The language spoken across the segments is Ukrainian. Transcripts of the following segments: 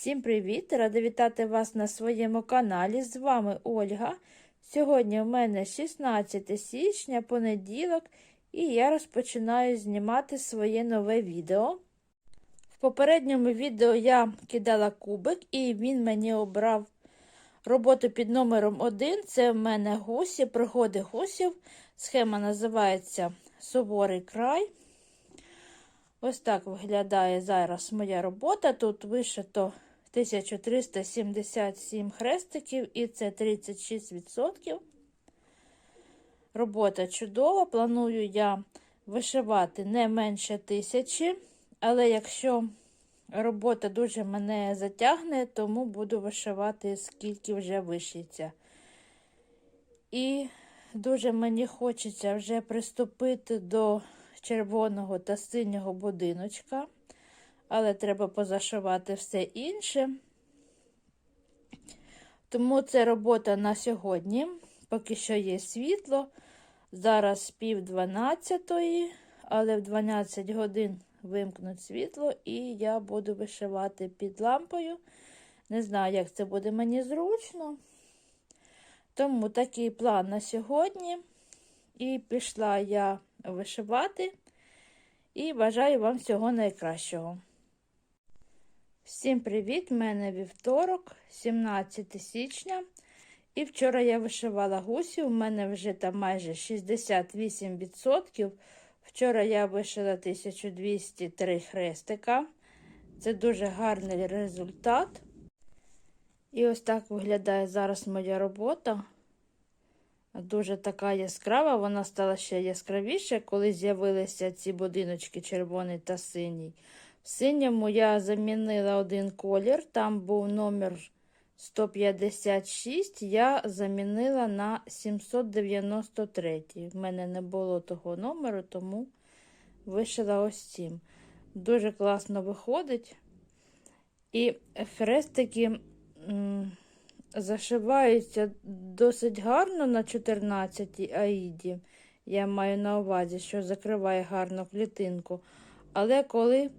Всім привіт! Рада вітати вас на своєму каналі. З вами Ольга. Сьогодні в мене 16 січня, понеділок, і я розпочинаю знімати своє нове відео. В попередньому відео я кидала кубик, і він мені обрав роботу під номером 1. Це в мене гусі, пригоди гусів. Схема називається Суворий край. Ось так виглядає зараз моя робота. Тут вишито 1377 хрестиків, і це 36%. Робота чудова. Планую я вишивати не менше тисячі, але якщо робота дуже мене затягне, тому буду вишивати, скільки вже вишиться. І дуже мені хочеться вже приступити до червоного та синього будиночка, але треба позашивати все інше. Тому це робота на сьогодні. Поки що є світло. Зараз пів дванадцятої, але в 12 годин вимкнуть світло, і я буду вишивати під лампою. Не знаю, як це буде мені зручно. Тому такий план на сьогодні. І пішла я вишивати. І бажаю вам всього найкращого. Всім привіт! У мене вівторок, 17 січня. І вчора я вишивала гусі. У мене вже там майже 68%. Вчора я вишила 1203 хрестика. Це дуже гарний результат. І ось так виглядає зараз моя робота. Дуже така яскрава, вона стала ще яскравіше, коли з'явилися ці будиночки червоний та синій. Синьому я замінила один колір, там був номер 156, я замінила на 793. В мене не було того номеру, тому вишила ось цим. Дуже класно виходить. І хрестики зашиваються досить гарно на 14 аїді. Я маю на увазі, що закриває гарну клітинку. Але коли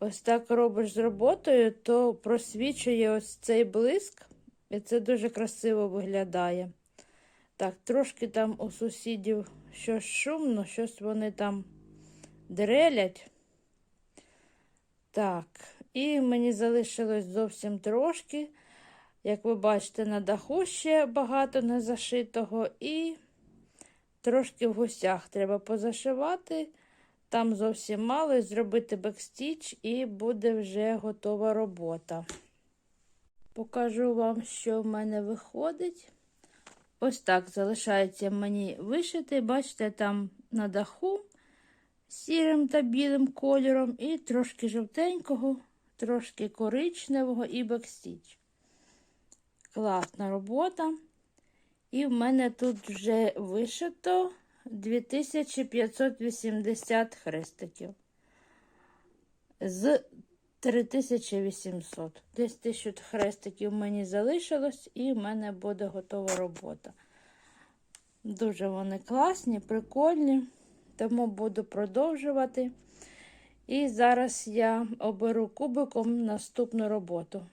ось так робиш з роботою, то просвічує ось цей блиск, і це дуже красиво виглядає. Так, трошки там у сусідів щось шумно, щось вони там дрелять. Так, і мені залишилось зовсім трошки. Як ви бачите, на даху ще багато не зашитого, і трошки в гусях треба позашивати. Там зовсім мало, зробити бекстіч, і буде вже готова робота. Покажу вам, що в мене виходить. Ось так залишається мені вишити. Бачите, там на даху сірим та білим кольором, і трошки жовтенького, трошки коричневого і бекстіч. Класна робота. І в мене тут вже вишито 2580 хрестиків з 3800. Десь 1000 хрестиків мені залишилось, і в мене буде готова робота. Дуже вони класні, прикольні, тому буду продовжувати. І зараз я оберу кубиком наступну роботу.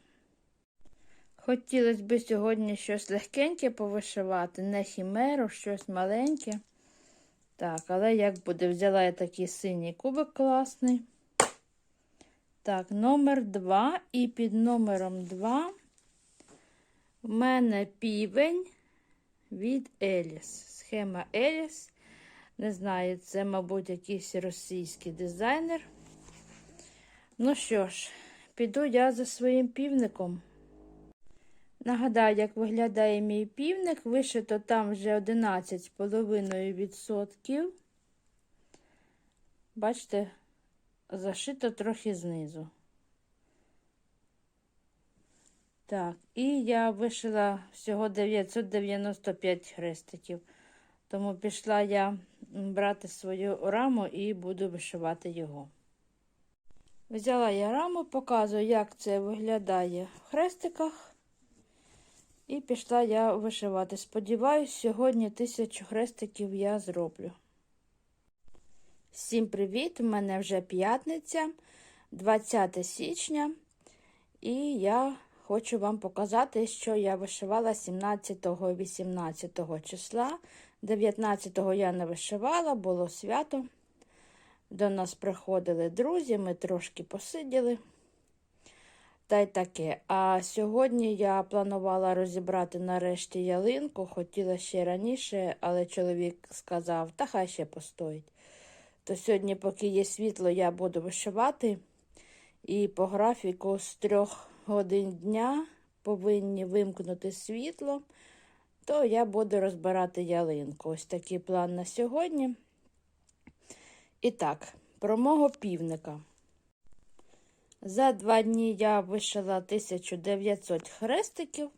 Хотілося б сьогодні щось легкеньке повишивати, не хімеру, щось маленьке. Так, але як буде, взяла я такий синій кубик класний. Так, номер 2. І під номером 2 в мене півень від Еліс. Схема Еліс. Не знаю, це, мабуть, якийсь російський дизайнер. Ну що ж, піду я за своїм півником. Нагадаю, як виглядає мій півник, вишито там вже 11,5%. Бачите, зашито трохи знизу. Так, і я вишила всього 995 хрестиків. Тому пішла я брати свою раму і буду вишивати його. Взяла я раму, показую, як це виглядає в хрестиках. І пішла я вишивати. Сподіваюсь, сьогодні тисячу хрестиків я зроблю. Всім привіт! У мене вже п'ятниця, 20 січня. І я хочу вам показати, що я вишивала 17-18 числа. 19-го я не вишивала, було свято. До нас приходили друзі, ми трошки посиділи. Та й таке. А сьогодні я планувала розібрати нарешті ялинку. Хотіла ще раніше, але чоловік сказав, та хай ще постоїть. То сьогодні, поки є світло, я буду вишивати. І по графіку з трьох годин дня повинні вимкнути світло, то я буду розбирати ялинку. Ось такий план на сьогодні. І так, про мого півника. За два дні я вишила 1900 хрестиків.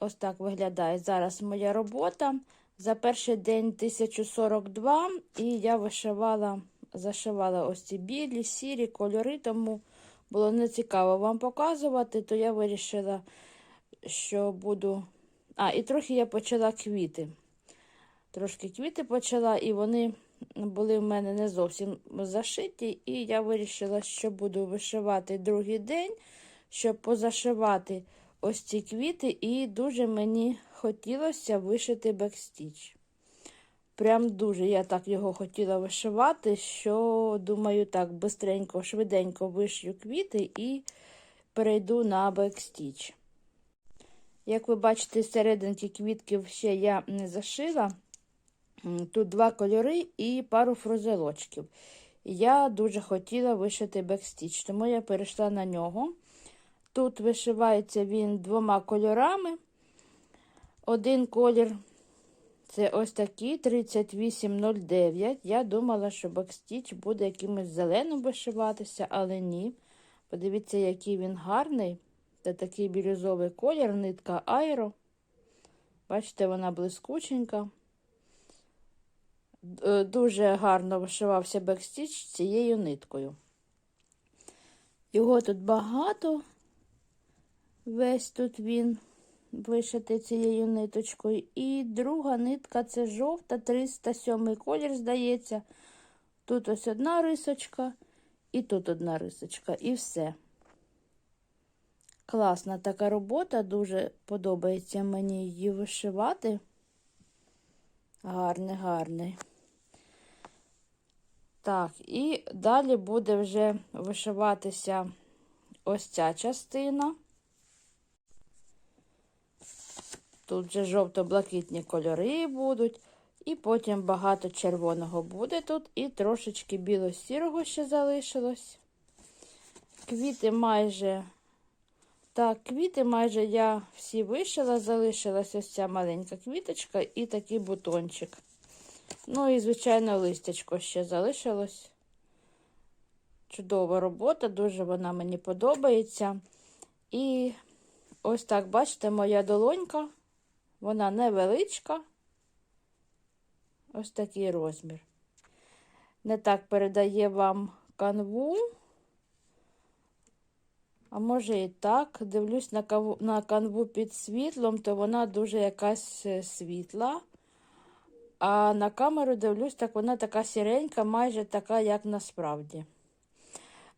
Ось так виглядає зараз моя робота. За перший день 1042, і я вишивала, зашивала ось ці білі, сірі кольори, тому було нецікаво вам показувати, то я вирішила, що буду. А, і трохи я почала квіти. Трошки квіти почала, і вони були в мене не зовсім зашиті, і я вирішила, що буду вишивати другий день, щоб позашивати ось ці квіти, і дуже мені хотілося вишити бекстіч. Прям дуже я так його хотіла вишивати, що, думаю, так, бистренько, швиденько вишью квіти і перейду на бекстіч. Як ви бачите, серединки квітків ще я не зашила. Тут два кольори і пару фрузелочків. Я дуже хотіла вишити бекстіч, тому я перейшла на нього. Тут вишивається він двома кольорами. Один колір це ось такий 3809. Я думала, що бекстіч буде якимось зеленим вишиватися, але ні. Подивіться, який він гарний. Це такий бірюзовий колір, нитка Айро. Бачите, вона блискученька. Дуже гарно вишивався бекстіч цією ниткою. Його тут багато, весь тут він вишити цією ниточкою. І друга нитка це жовта, 307 колір, здається. Тут ось одна рисочка, і тут одна рисочка, і все. Класна така робота, дуже подобається мені її вишивати. Гарний, гарний. Так, і далі буде вже вишиватися ось ця частина. Тут вже жовто-блакитні кольори будуть, і потім багато червоного буде тут, і трошечки біло-сірого ще залишилось. Квіти майже, так, квіти майже я всі вишила, залишилась ось ця маленька квіточка і такий бутончик. Ну і, звичайно, листячко ще залишилось. Чудова робота, дуже вона мені подобається. І ось так, бачите, моя долонька. Вона невеличка, ось такий розмір. Не так передає вам канву, а може і так. Дивлюсь на, канву під світлом, то вона дуже якась е, світла. А на камеру дивлюсь, так вона така сіренька, майже така, як насправді.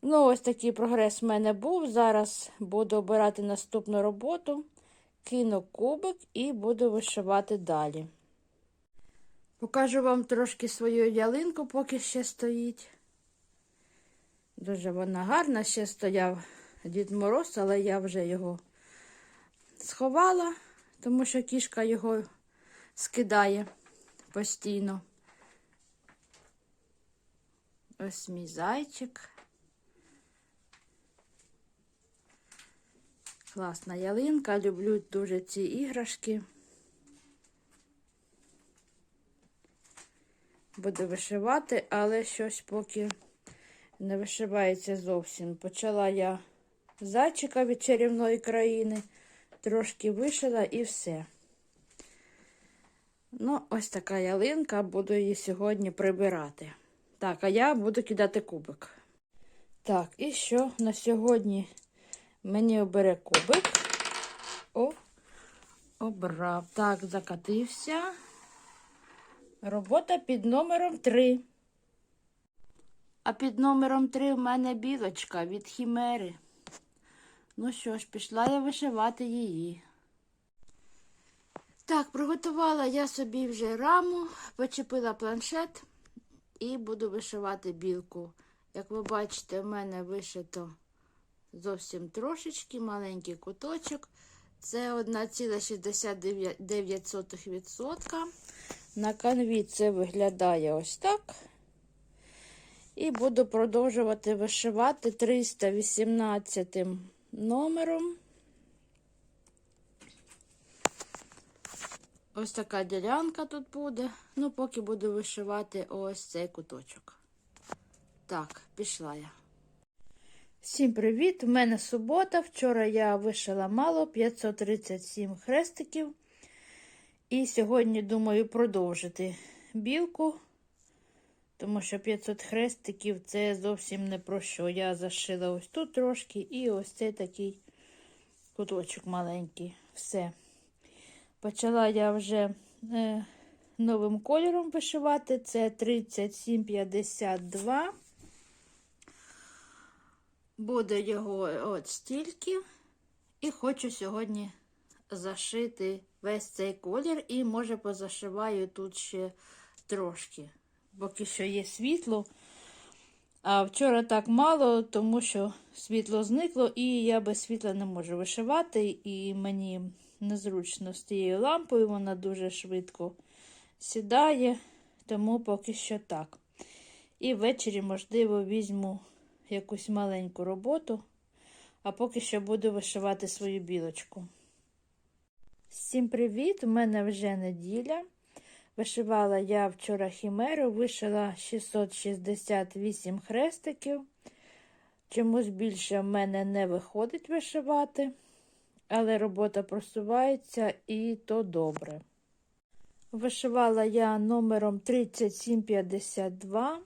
Ну, ось такий прогрес в мене був. Зараз буду обирати наступну роботу кину кубик і буду вишивати далі. Покажу вам трошки свою ялинку, поки ще стоїть. Дуже вона гарна, ще стояв Дід Мороз, але я вже його сховала, тому що кішка його скидає постійно. Ось мій зайчик. Класна ялинка, люблю дуже ці іграшки. Буду вишивати, але щось поки не вишивається зовсім. Почала я зайчика від чарівної країни, трошки вишила і все. Ну, ось така ялинка, буду її сьогодні прибирати. Так, а я буду кидати кубик. Так, і що на сьогодні Мені обере кубик. О, обрав. Так, закатився. Робота під номером 3. А під номером 3 в мене білочка від хімери. Ну що ж, пішла я вишивати її. Так, приготувала я собі вже раму, почепила планшет і буду вишивати білку. Як ви бачите, в мене вишито зовсім трошечки, маленький куточок. Це 1,69%. На канві це виглядає ось так. І буду продовжувати вишивати 318 номером. Ось така ділянка тут буде. Ну, поки буду вишивати ось цей куточок. Так, пішла я. Всім привіт! У мене субота. Вчора я вишила мало 537 хрестиків. І сьогодні думаю продовжити білку, тому що 500 хрестиків це зовсім не про що. Я зашила ось тут трошки і ось цей такий куточок маленький. Все. Почала я вже е, новим кольором вишивати. Це 3752. Буде його от стільки. І хочу сьогодні зашити весь цей колір, і, може, позашиваю тут ще трошки. Поки що є світло. А вчора так мало, тому що світло зникло, і я без світла не можу вишивати, і мені незручно з тією лампою, вона дуже швидко сідає, тому поки що так. І ввечері, можливо, візьму якусь маленьку роботу, а поки що буду вишивати свою білочку. Всім привіт! У мене вже неділя. Вишивала я вчора хімеру, вишила 668 хрестиків. Чомусь більше в мене не виходить вишивати, але робота просувається і то добре. Вишивала я номером 3752,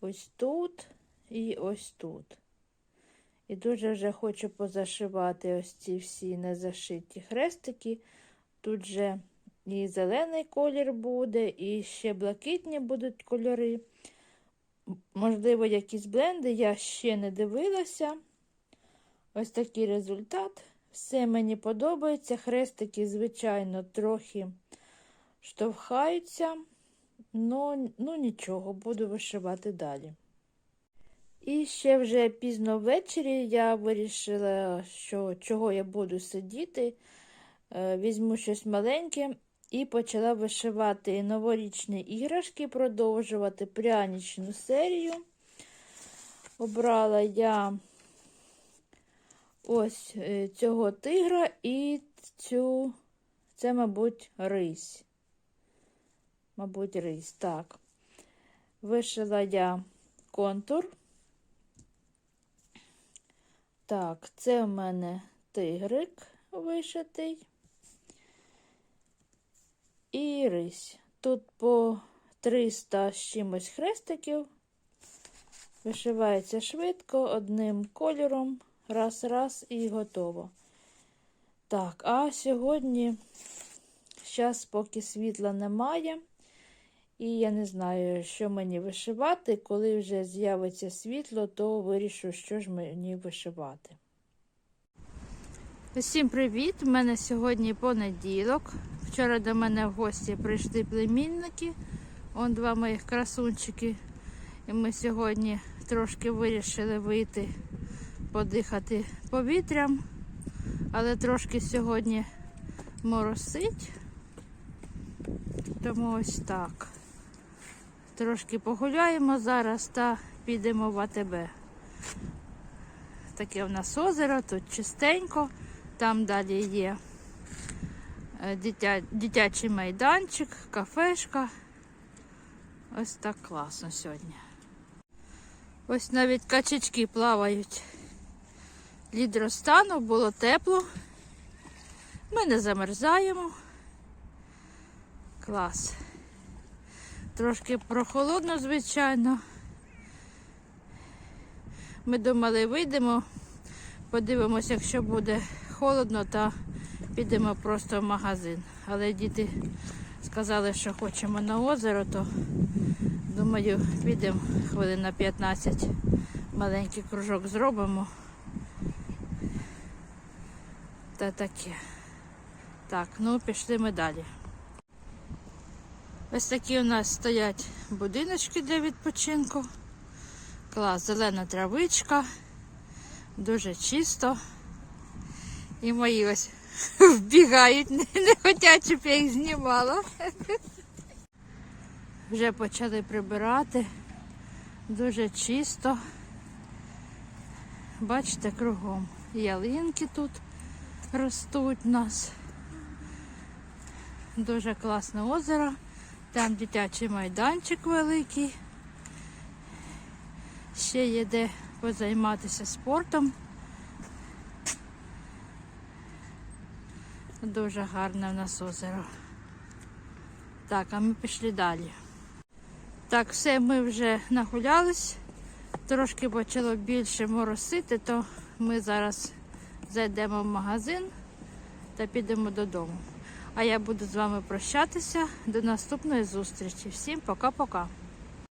ось тут і ось тут. І дуже вже хочу позашивати ось ці всі незашиті хрестики. Тут же і зелений колір буде, і ще блакитні будуть кольори. Можливо, якісь бленди, я ще не дивилася. Ось такий результат. Все мені подобається. Хрестики, звичайно, трохи штовхаються, ну, ну нічого, буду вишивати далі. І ще вже пізно ввечері я вирішила, що чого я буду сидіти. Візьму щось маленьке і почала вишивати новорічні іграшки, продовжувати прянічну серію. Обрала я ось е, цього тигра і цю, це, мабуть, рись. Мабуть, рись. Так. Вишила я контур. Так, це у мене тигрик вишитий. І рись. Тут по 300 з чимось хрестиків. Вишивається швидко, одним кольором, раз, раз і готово. Так, а сьогодні, зараз, поки світла немає, і я не знаю, що мені вишивати. Коли вже з'явиться світло, то вирішу, що ж мені вишивати. Усім привіт! У мене сьогодні понеділок. Вчора до мене в гості прийшли племінники. Он два моїх красунчики. І ми сьогодні трошки вирішили вийти, подихати повітрям, але трошки сьогодні моросить. Тому ось так. Трошки погуляємо зараз та підемо в АТБ. Таке в нас озеро, тут чистенько, там далі є дитя, дитячий майданчик, кафешка. Ось так класно сьогодні. Ось навіть качечки плавають. Лід розтанув, було тепло. Ми не замерзаємо. Клас. Трошки прохолодно, звичайно. Ми думали, вийдемо, подивимося, якщо буде холодно, то підемо просто в магазин. Але діти сказали, що хочемо на озеро, то думаю, підемо хвилин на 15 маленький кружок зробимо Та таке. Так, ну пішли ми далі. Ось такі у нас стоять будиночки для відпочинку. Клас, зелена травичка, дуже чисто. І мої ось вбігають, не, хочуть, щоб я їх знімала. Вже почали прибирати. Дуже чисто. Бачите, кругом ялинки тут ростуть у нас. Дуже класне озеро. Там дитячий майданчик великий. Ще є де позайматися спортом. Дуже гарне в нас озеро. Так, а ми пішли далі. Так, все, ми вже нагулялись. Трошки почало більше моросити, то ми зараз зайдемо в магазин та підемо додому. А я буду з вами прощатися. До наступної зустрічі. Всім пока-пока.